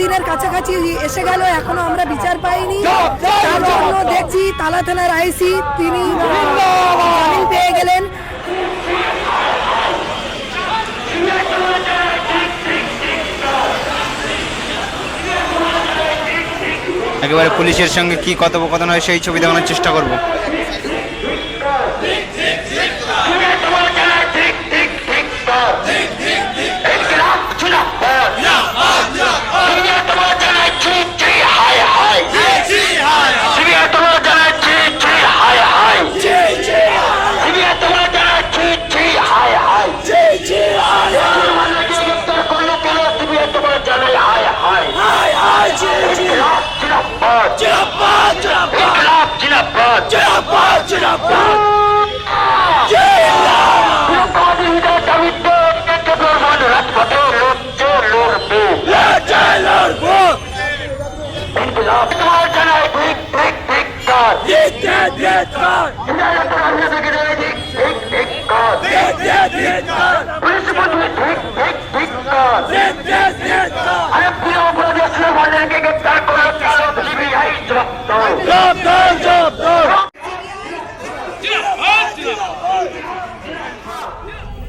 দিনের কাছাকাছি এসে গেল এখনও আমরা বিচার পাইনি। তার জন্য দেখছি তালা থানার আইসি তিনি পেয়ে গেলেন। একেবারে পুলিশের সঙ্গে কি কথোপকথন হয় সেই ছবি দেখানোর চেষ্টা করব।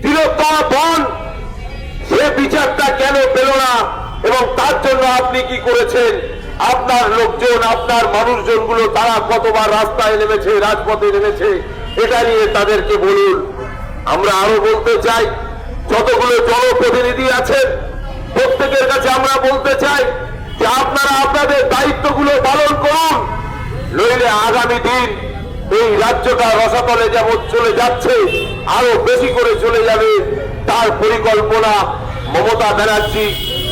তিলোত্তমা বন সে বিচারটা কেন পেল না? এবং তার জন্য আপনি কি করেছেন? আপনার লোকজন, আপনার মানুষজনগুলো তারা কতবার রাস্তায় নেমেছে, রাজপথে নেমেছে, এটা নিয়ে তাদেরকে বলুন। আমরা আরও বলতে চাই, যতগুলো জনপ্রতিনিধি আছেন, প্রত্যেকের কাছে আমরা বলতে চাই যে আপনারা আপনাদের দায়িত্বগুলো পালন করুন। নইলে আগামী দিন এই রাজ্যটা রসাতলে যেমন চলে যাচ্ছে, আরও বেশি করে চলে যাবে। তার পরিকল্পনা মমতা ব্যানার্জি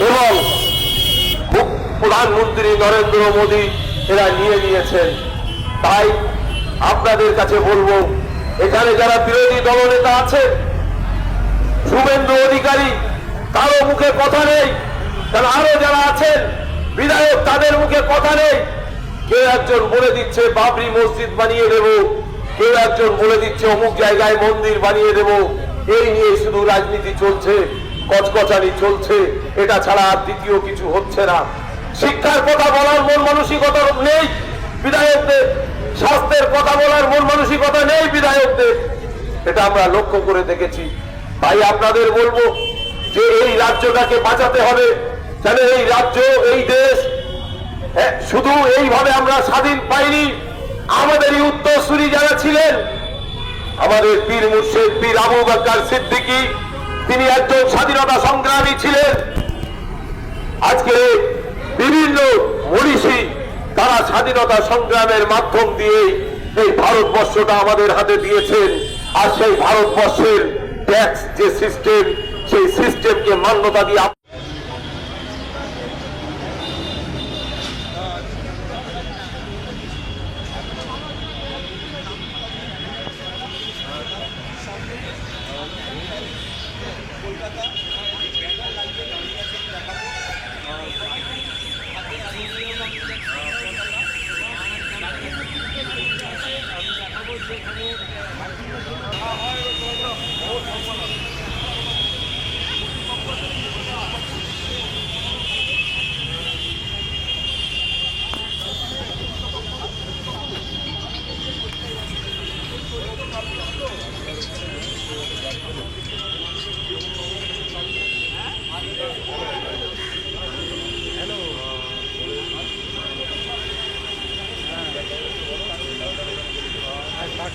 এবং প্রধানমন্ত্রী নরেন্দ্র মোদী এরা নিয়ে নিয়েছেন। তাই আপনাদের কাছে বলব, এখানে যারা বিরোধী দলনেতা আছেন, শুভেন্দু অধিকারী, কারও মুখে কথা নেই তাহলে আরও যারা আছেন, বিধায়ক তাদের মুখে কথা নেই। কেউ একজন বলে দিচ্ছে, বাবরি মসজিদ বানিয়ে দেব। কেউ একজন বলে দিচ্ছে, অমুক জায়গায় মন্দির বানিয়ে দেব। এই নিয়ে শুধু রাজনীতি চলছে, কচকচানি চলছে। এটা ছাড়া আর দ্বিতীয় কিছু হচ্ছে না। শিক্ষার কথা বলার মন মানসিকতা নেই বিধায়কদের স্বাস্থ্যের কথা বলার মন মানসিকতা নেই বিধায়কদের। এটা আমরা লক্ষ্য করে দেখেছি। তাই আপনাদের বলব যে এই রাজ্যটাকে বাঁচাতে হবে তাহলে এই রাজ্য এই দেশ হ্যাঁ, শুধু এইভাবে আমরা স্বাধীন পাইনি। আমাদের এই উত্তরসূরি যারা ছিলেন আমাদের পীর মুর্শিদ পীর আবু বাক্কার সিদ্দিকী তিনি একজন স্বাধীনতা সংগ্রামী ছিলেন। আজকে বিভিন্ন মনীষী তারা স্বাধীনতা সংগ্রামের মাধ্যম দিয়ে এই ভারতবর্ষটা আমাদের হাতে দিয়েছেন। আর সেই ভারতবর্ষের ট্যাক্স যে সিস্টেম সেই সিস্টেমকে মান্যতা দিয়ে হয়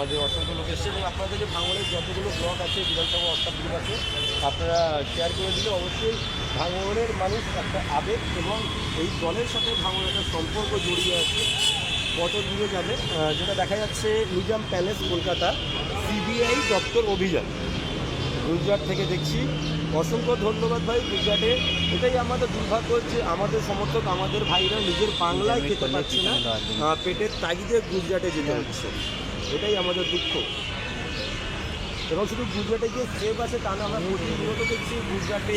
আপনাদের অসংখ্য লোক এসছে এবং আপনাদের যে ভাঙনের যতগুলো ব্লক আছে বিধানসভা গ্রুপ আছে আপনারা শেয়ার করে দিলে অবশ্যই ভাঙনের মানুষ একটা আবেগ এবং এই দলের সাথে ভাঙনের একটা সম্পর্ক জড়িয়ে আছে। কত দূরে যাবে যেটা দেখা যাচ্ছে নিজাম প্যালেস কলকাতা সিবিআই দপ্তর অভিযান। গুজরাট থেকে দেখছি। অসংখ্য ধন্যবাদ ভাই গুজরাটে। এটাই আমাদের দুর্ভাগ্য যে আমাদের সমর্থক আমাদের ভাইরা নিজের বাংলায় খেতে পাচ্ছে না। পেটের তাগিদে গুজরাটে যেতে হচ্ছে। এটাই আমাদের দুঃখ। এবং শুধু গুজরাটে যে সেফ আছে তা না আমরা প্রতিনিয়ত দেখছি গুজরাটে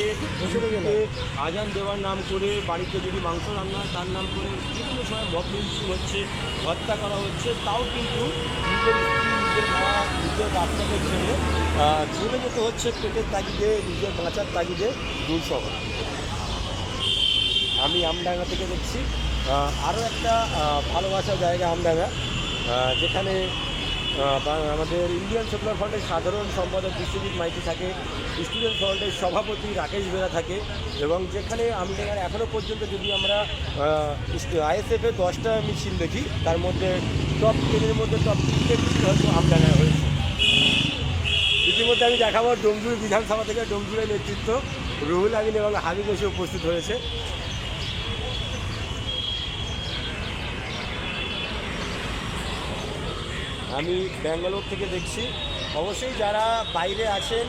আজান দেওয়ার নাম করে বাড়িতে যদি মাংস রান্না তার নাম করে বিভিন্ন সময় মিছিল হচ্ছে হত্যা করা হচ্ছে তাও কিন্তু নিজের নিজের মা নিজের ছেড়ে আহ, চলে যেতে হচ্ছে পেটের তাগিদে নিজের বাঁচার তাগিদে দূর শহর আমি আমডাঙ্গা থেকে দেখছি। আরও একটা ভালোবাসার জায়গা আমডাঙ্গা। যেখানে আমাদের ইন্ডিয়ান সেকুলার ফ্রন্টের সাধারণ সম্পাদক বিশ্বজিৎ মাইতি থাকে, স্টুডেন্ট ফ্রন্টের সভাপতি রাকেশ বেরা থাকে, এবং যেখানে আমডাঙ্গার এখনও পর্যন্ত যদি আমরা আইএসএফের দশটা মিছিল দেখি, তার মধ্যে টপ টেনের মধ্যে টপ তিনটে মিছিল হয়তো আমডাঙ্গায় হয়েছে। ইতিমধ্যে আমি দেখাবো ডোমজুর বিধানসভা থেকে ডোমজুরের নেতৃত্ব রুহুল আমিন এবং হাবিব এসে উপস্থিত হয়েছে। আমি ব্যাঙ্গালোর থেকে দেখছি। অবশ্যই যারা বাইরে আছেন,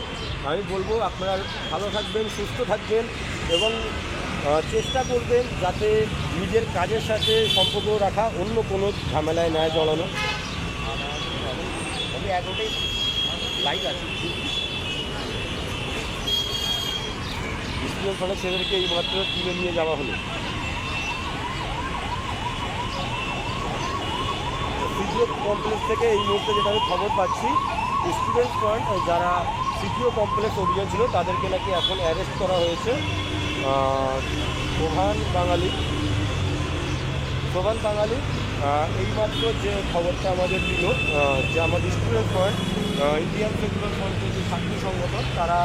আমি বলব আপনারা ভালো থাকবেন, সুস্থ থাকবেন এবং চেষ্টা করবেন যাতে নিজের কাজের সাথে সম্পর্ক রাখা অন্য কোনো ঝামেলায় না জড়ানো। আমি এতটাই লাইভ আছি। স্টুডেন্ট ফলে ছেলেদেরকে এই মাত্র তুলে নিয়ে যাওয়া হলো। সিটিও কমপ্লেক্স থেকে এই মুহূর্তে যেটা আমি খবর পাচ্ছি স্টুডেন্ট পয়েন্ট যারা সিটিও কমপ্লেক্স অভিযান ছিল, তাদেরকে নাকি এখন অ্যারেস্ট করা হয়েছে। প্রধান বাঙালি। প্রধান বাঙালি এইমাত্র যে খবরটা আমাদের দিল যে আমাদের স্টুডেন্ট পয়েন্ট ইন্ডিয়ান সেকুলার ফ্রন্টের যে ছাত্র সংগঠন, তারা